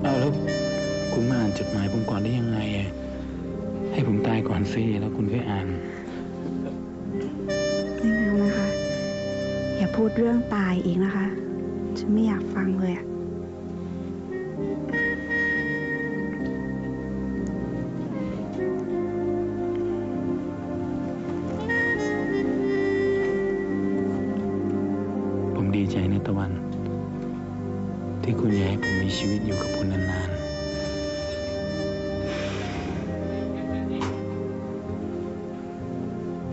เอาแล้วคุณมาอ่านจดหมายผมก่อนได้ยังไงอะให้ผมตายก่อนสิแล้วคุณค่อยอ่าน ไม่เอานะคะ อย่าพูดเรื่องตายอีกนะคะ ฉันไม่อยากฟังเลยอะผมดีใจนะตะวัน ที่คุณอยากให้ผมมีชีวิตอยู่กับคุณนานๆ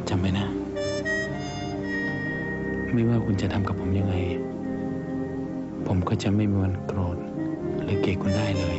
จำไว้นะ ไม่ว่าคุณจะทำกับผมยังไง ผมก็จะไม่มีวันโกรธหรือเกลียดคุณได้เลย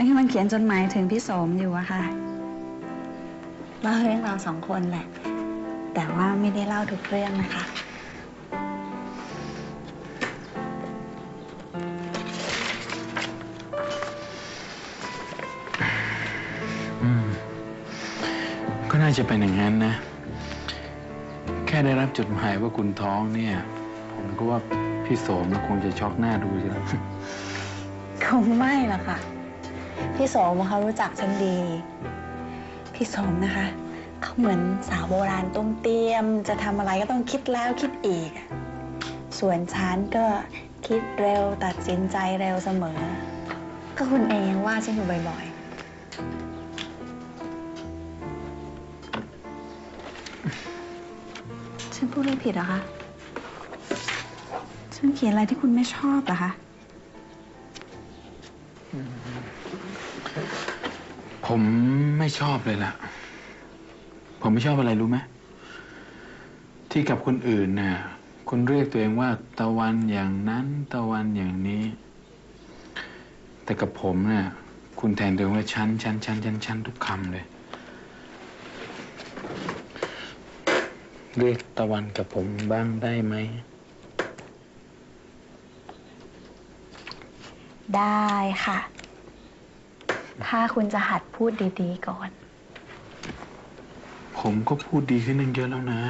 ฉันกำลังเขียนจดหมายถึงพี่โสมอยู่อะค่ะเล่าเรื่องเราสองคนแหละ แต่ว่าไม่ได้เล่าทุกเรื่องนะคะๆอืมก็น่าจะเป็นอย่างนั้นนะ แค่ได้รับจดหมายว่าคุณท้องเนี่ย ผมก็ว่าพี่โสมคงจะช็อกหน้าดูสิแล้วคงไม่หรอกค่ะ พี่โสมเขารู้จักฉันดี พี่โสมนะคะ เขาเหมือนสาวโบราณต้มเตียม จะทำอะไรก็ต้องคิดแล้วคิดอีก ส่วนฉันก็คิดเร็วตัดสินใจเร็วเสมอ ก็คุณเองยังว่าฉันอยู่บ่อยๆ ฉันพูดอะไรผิดเหรอคะ ฉันเขียนอะไรที่คุณไม่ชอบเหรอคะ ผมไม่ชอบเลยล่ะ ผมไม่ชอบอะไรรู้ไหม ที่กับคนอื่นน่ะคุณเรียกตัวเองว่าตะวันอย่างนั้น ตะวันอย่างนี้ แต่กับผมน่ะคุณแทนตัวเองว่าชั้นชั้นชั้นชั้นชั้นทุกคำเลย เรียกตะวันกับผมบ้างได้ไหม ได้ค่ะ ถ้าคุณจะหัดพูดดีๆก่อน ผมก็พูดดีขึ้นตั้งเยอะแล้วนะ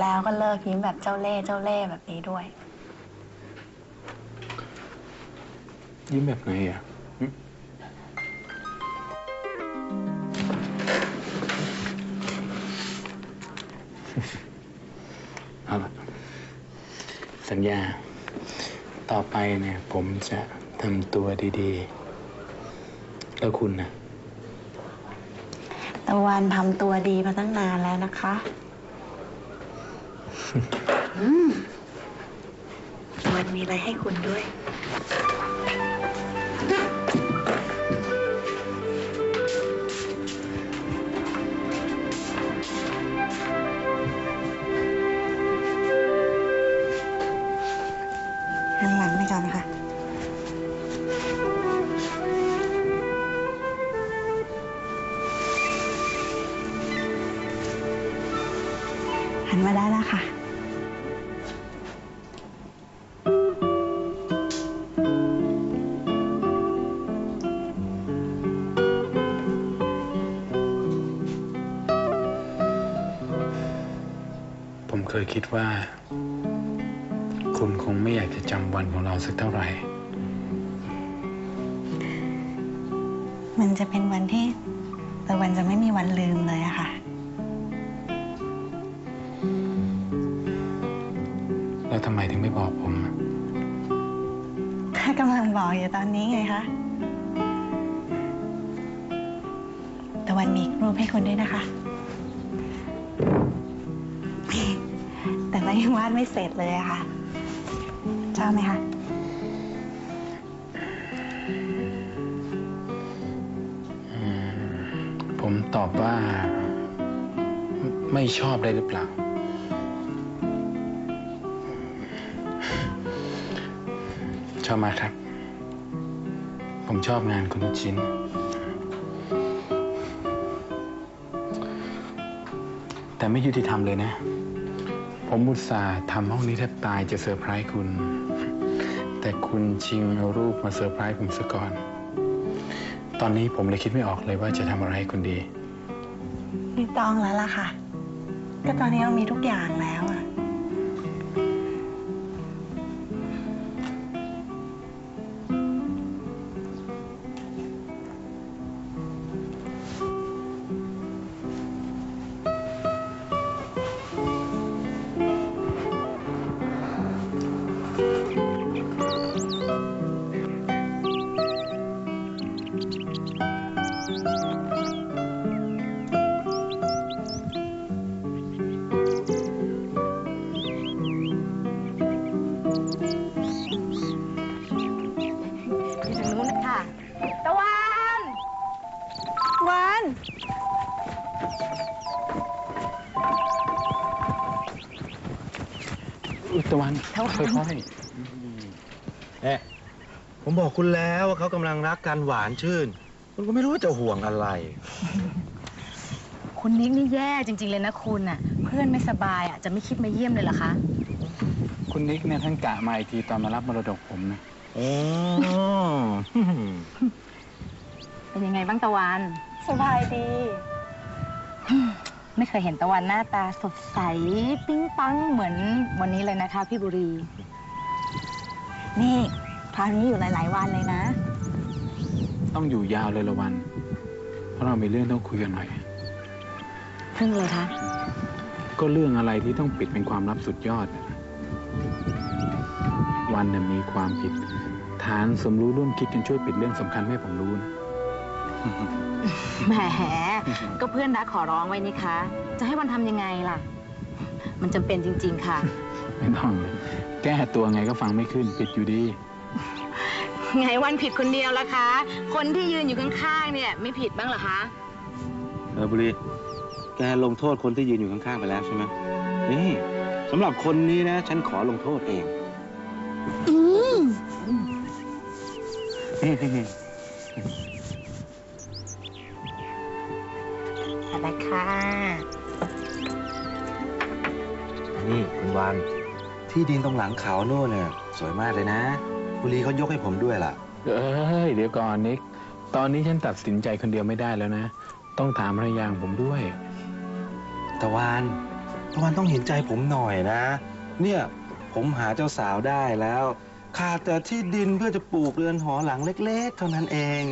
แล้วก็เลิกยิ้มแบบเจ้าเล่ห์เจ้าเล่ห์แบบนี้ด้วย ยิ้มแบบไหนอะ ต่อไปเนี่ยผมจะทำตัวดีๆ แล้วคุณนะตะวันทำตัวดีมาตั้งนานแล้วนะคะ อืมตะวันมีอะไรให้คุณด้วย กันคะหันมาได้แล้วค่ะผมเคยคิดว่า คุณคงไม่อยากจะจำวันของเราสักเท่าไหร่ มันจะเป็นวันที่ตะวันจะไม่มีวันลืมเลยอะค่ะ แล้วทำไมถึงไม่บอกผมอะถ้ากำลังบอกอยู่ตอนนี้ไงคะตะวันมีรูปให้คุณด้วยนะคะ แต่ว่ายังวาดไม่เสร็จเลยอะค่ะ ชอบไหมคะผมตอบว่า ไม่ชอบได้หรือเปล่า ชอบมากครับ ผมชอบงานคุณทุกชิ้น แต่ไม่ยุติธรรมเลยนะ ผมมุตส่าห์ทำห้องนี้แทบตายจะเซอร์ไพรส์คุณ แต่คุณชิงเอารูปมาเซอร์ไพรส์ผมซะก่อน ตอนนี้ผมเลยคิดไม่ออกเลยว่าจะทำอะไรให้คุณดี ไม่ต้องแล้วล่ะค่ะ ก็ตอนนี้เรามีทุกอย่างแล้วอะ อุยตะวันตะวันค่อยเอ๊ะผมบอกคุณแล้วว่าเขากำลังรักกันหวานชื่น คุณก็ไม่รู้ว่าจะห่วงอะไร คุณนิกนี่แย่จริง ๆ เลยนะคุณอะ เพื่อนไม่สบายอะจะไม่คิดมาเยี่ยมเลยเหรอคะๆคุณนิกเนี่ยท่านกะมาอีกทีตอนมารับมรดกผมนะอ๋อเป็นยังไงบ้างตะวัน สบายดี ไม่เคยเห็นตะวันหน้าตาสดใส ปิ๊งปังเหมือนวันนี้เลยนะคะพี่บุรี นี่คราวนี้อยู่หลาย ๆ วันเลยนะ ต้องอยู่ยาวเลยละวัน เพราะเรามีเรื่องต้องคุยกันหน่อยเพิ่งเลยคะ ก็เรื่องอะไรที่ต้องปิดเป็นความลับสุดยอด วันน่ะมีความผิด ฐานสมรู้ร่วมคิดกันช่วยปิดเรื่องสำคัญไม่ให้ผมรู้นะ แหมก็เพื่อนรักขอร้องไว้นี่คะ จะให้วันทำยังไงล่ะ มันจำเป็นจริง ๆ ค่ะ ไม่ต้องเลยแก้ตัวไงก็ฟังไม่ขึ้นปิดอยู่ดี ไงวันผิดคนเดียวล่ะคะ คนที่ยืนอยู่ข้างๆเนี่ย ไม่ผิดบ้างเหรอคะ เออบุรี แกลงโทษคนที่ยืนอยู่ข้างๆไปแล้วใช่ไหมนี่สำหรับคนนี้นะ ฉันขอลงโทษเองอะ ค่ะ นี่คุณวันที่ดินตรงหลังเขาโน่นเนี่ยสวยมากเลยนะบุรีเขายกให้ผมด้วยล่ะ เอ้ยเดี๋ยวก่อนนิก ตอนนี้ฉันตัดสินใจคนเดียวไม่ได้แล้วนะ ต้องถามภรรยาของผมด้วย ตะวัน ตะวันต้องเห็นใจผมหน่อยนะ เนี่ยผมหาเจ้าสาวได้แล้วขาดแต่ที่ดินเพื่อจะปลูกเรือนหอหลังเล็ก ๆ เท่านั้นเอง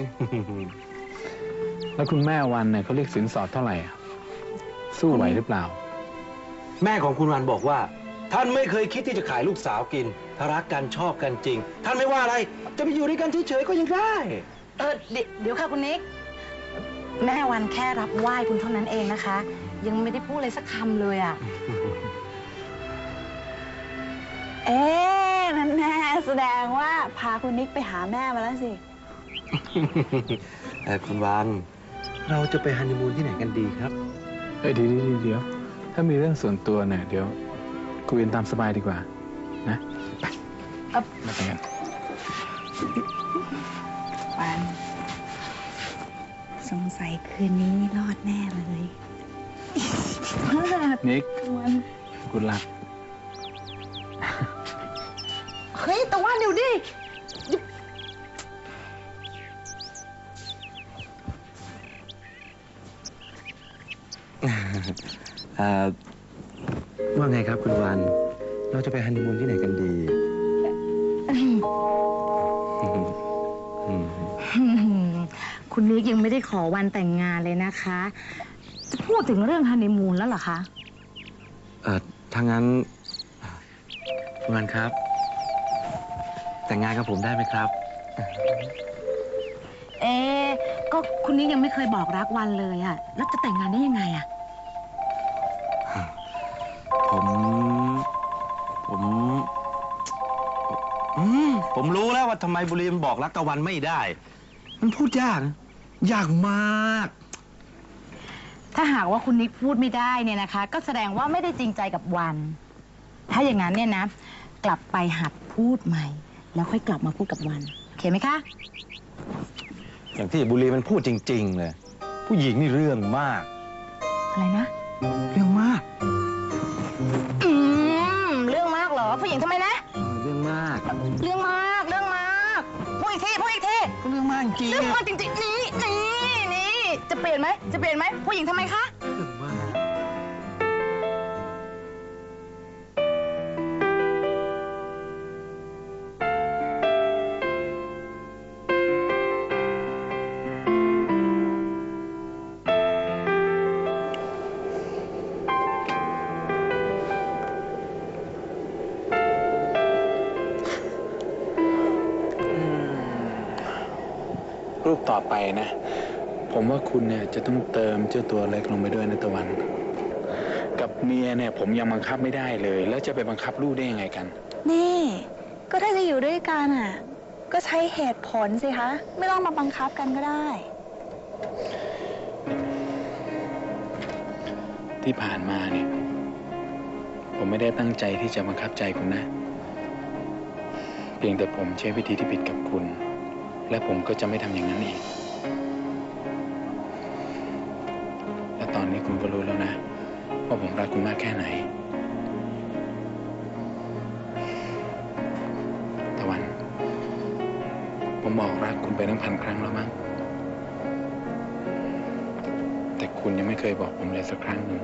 แล้วคุณแม่วันเนี่ยเขาเรียกสินสอดเท่าไหร่อะ สู้ไหวหรือเปล่า แม่ของคุณวันบอกว่า ท่านไม่เคยคิดที่จะขายลูกสาวกิน ถ้ารักกันชอบกันจริง ท่านไม่ว่าอะไร จะไปอยู่ด้วยกันเฉยๆก็ยังได้ เออเดี๋ยวเดี๋ยวค่ะคุณนิก แม่วันแค่รับไหว้คุณเท่านั้นเองนะคะ ยังไม่ได้พูดเลยสักคำเลยอะ เอ๊ะนั่นแน่แสดงว่าพาคุณนิกไปหาแม่มาแล้วสิ เออคุณวัน เราจะไปฮันนีมูนที่ไหนกันดีครับ เอ้ยเดี๋ยวเดี๋ยวเดี๋ยว ถ้ามีเรื่องส่วนตัวเนี่ยเดี๋ยวคุยกันตามสบายดีกว่า นะไปเอ่อ มาไปกันวันสงสัยคืนนี้รอดแน่เลยนิกวันกุลัก เฮ้ยตะวันเดี๋ยวดิ เอ่อว่าไงครับคุณวัน เราจะไปฮันนีมูนที่ไหนกันดีอืมคุณนิกยังไม่ได้ขอวันแต่งงานเลยนะคะ จะพูดถึงเรื่องฮันนีมูนแล้วเหรอคะ เออถ้างั้นคุณวันครับ แต่งงานกับผมได้ไหมครับ เอ๊ะก็คุณนิกยังไม่เคยบอกรักวันเลยอะแล้วจะแต่งงานได้ยังไงอะ อืมผมรู้แล้วว่าทำไมบุรีมันบอกรักตะวันไม่ได้ มันพูดยากนะยากมาก ถ้าหากว่าคุณนิกพูดไม่ได้เนี่ยนะคะ ก็แสดงว่าไม่ได้จริงใจกับวัน ถ้าอย่างนั้นเนี่ยนะ กลับไปหัดพูดใหม่ แล้วค่อยกลับมาพูดกับวันโอเคไหมคะอย่างที่บุรีมันพูดจริง ๆ เลย ผู้หญิงนี่เรื่องมาก อะไรนะ เรื่องมาก อืมเรื่องมากเหรอผู้หญิงทำไมนะเรื่องมาก เรื่องมากเรื่องมากพูดอีกทีพูดอีกทีก็เรื่องมากจริงเรื่องมากจริงๆนี่นี่นี่จะเปลี่ยนไหมจะเปลี่ยนไหมผู้หญิงทำไมคะ รูปต่อไปนะ ผมว่าคุณเนี่ยจะต้องเติมเจ้าตัวเล็กลงไปด้วยนะตะวัน กับเมียเนี่ยผมยังบังคับไม่ได้เลย แล้วจะไปบังคับลูกได้ยังไงกัน นี่ ก็ถ้าจะอยู่ด้วยกันอะ ก็ใช้เหตุผลสิคะ ไม่ต้องมาบังคับกันก็ได้ ที่ผ่านมาเนี่ย ผมไม่ได้ตั้งใจที่จะบังคับใจคุณนะ เพียงแต่ผมใช้วิธีที่ผิดกับคุณ และผมก็จะไม่ทำอย่างนั้นอีก และตอนนี้คุณก็รู้แล้วนะ ว่าผมรักคุณมากแค่ไหน ตะวัน ผมบอกรักคุณไปตั้งพันครั้งแล้วมั้ง แต่คุณยังไม่เคยบอกผมเลยสักครั้งหนึ่ง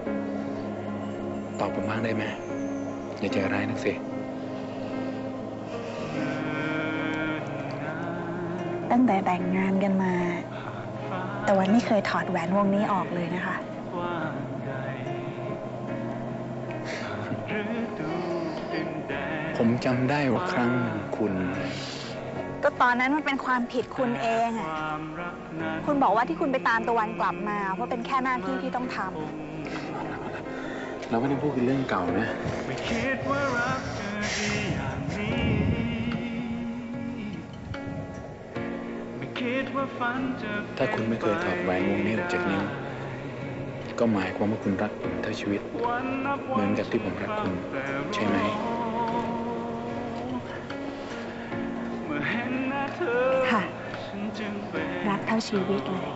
ตอบผมบ้างได้ไหมอย่าใจร้ายนักสิ ตั้งแต่แต่งงานกันมา แต่วันไม่เคยถอดแหวนวงนี้ออกเลยนะคะ ผมจำได้ว่าครั้งหนึ่งคุณ ก็ตอนนั้นมันเป็นความผิดคุณเองอะคุณบอกว่าที่คุณไปตามตะวันกลับมา เพราะเป็นแค่หน้าที่ที่ต้องทำเราไม่ได้พูดกันเรื่องเก่านะ ถ้าคุณไม่เคยถอดแหวนวงนี้ออกจากนิ้ว ก็หมายความว่าคุณรักผมเท่าชีวิต เหมือนกับที่ผมรักคุณ ใช่ไหมค่ะ รักเท่าชีวิตเลย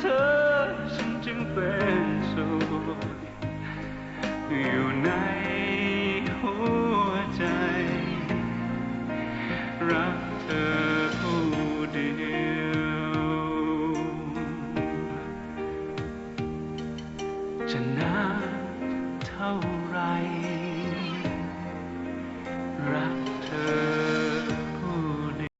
เธอฉันจึงเป็นสุขอยู่ใน